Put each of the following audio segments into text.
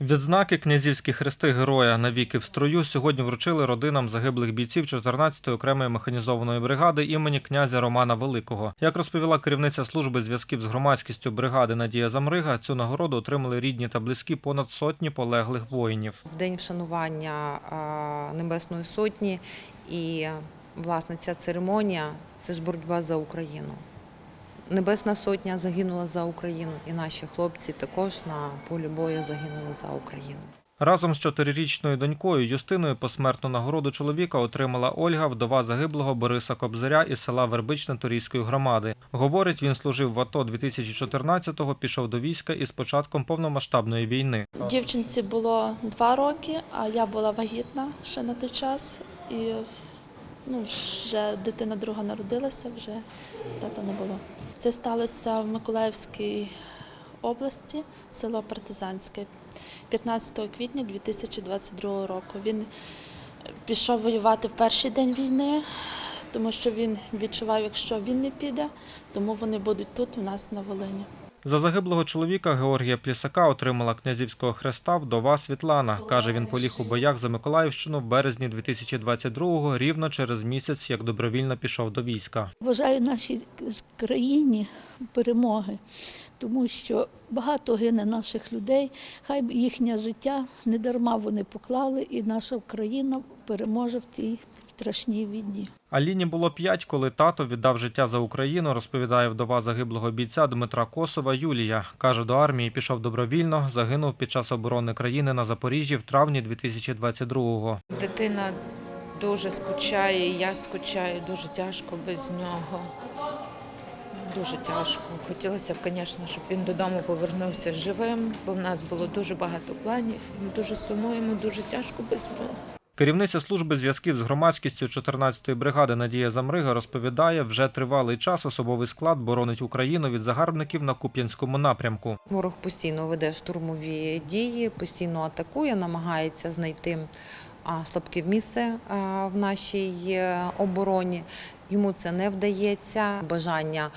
Відзнаки князівські хрести героя навіки в строю сьогодні вручили родинам загиблих бійців 14-ї окремої механізованої бригади імені князя Романа Великого. Як розповіла керівниця служби зв'язків з громадськістю бригади Надія Замрига, цю нагороду отримали рідні та близькі понад сотні полеглих воїнів. в день вшанування Небесної Сотні. І, власне, ця церемонія це ж боротьба за Україну. Небесна Сотня загинула за Україну, і наші хлопці також на полі бою загинули за Україну. Разом з чотирирічною донькою Юстиною посмертну нагороду чоловіка отримала Ольга, вдова загиблого Бориса Кобзаря із села Вербичне Торійської громади. Говорить, він служив в АТО 2014-го, пішов до війська із початком повномасштабної війни. Дівчинці було два роки, а я була вагітна ще на той час. І ну, вже дитина друга народилася, вже тата не було. Це сталося в Миколаївській області, село Партизанське, 15 квітня 2022 року. Він пішов воювати в перший день війни, тому що він відчував, якщо він не піде, тому вони будуть тут, у нас на Волині. За загиблого чоловіка Георгія Плісака отримала князівського хреста вдова Світлана. Каже, він поліг у боях за Миколаївщину в березні 2022-го, рівно через місяць, як добровільно пішов до війська. Бажаю нашій країні перемоги, тому що багато гине наших людей. Хай їхнє життя не дарма вони поклали, і наша країна переможе в цій страшній війні. Аліні було п'ять, коли тато віддав життя за Україну, розповідає вдова загиблого бійця Дмитра Косова Юлія. Каже, до армії пішов добровільно, загинув під час оборони країни на Запоріжжі в травні 2022-го. Дитина дуже скучає, і я скучаю, дуже тяжко без нього. Дуже тяжко. Хотілося б, звісно, щоб він додому повернувся живим, бо в нас було дуже багато планів. Ми дуже сумуємо, дуже тяжко без нього. Керівниця служби зв'язків з громадськістю 14-ї бригади Надія Замрига розповідає, вже тривалий час особовий склад боронить Україну від загарбників на Куп'янському напрямку. Ворог постійно веде штурмові дії, постійно атакує, намагається знайти слабке місце в нашій е, обороні. Йому це не вдається. Бажання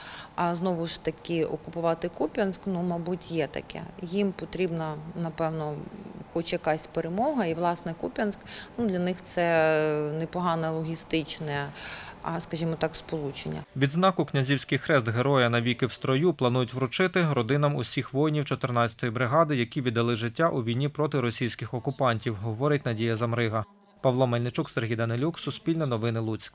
знову ж таки окупувати Куп'янськ, ну, мабуть, є таке. Їм потрібно напевно, хоч якась перемога. І, власне, Куп'янськ ну, для них це непогане логістичне, а, скажімо так, сполучення. Відзнаку князівський хрест героя навіки в строю планують вручити родинам усіх воїнів 14-ї бригади, які віддали життя у війні проти російських окупантів, говорить Надія Замрига. Павло Мельничук, Сергій Данилюк, Суспільне новини Луцьк.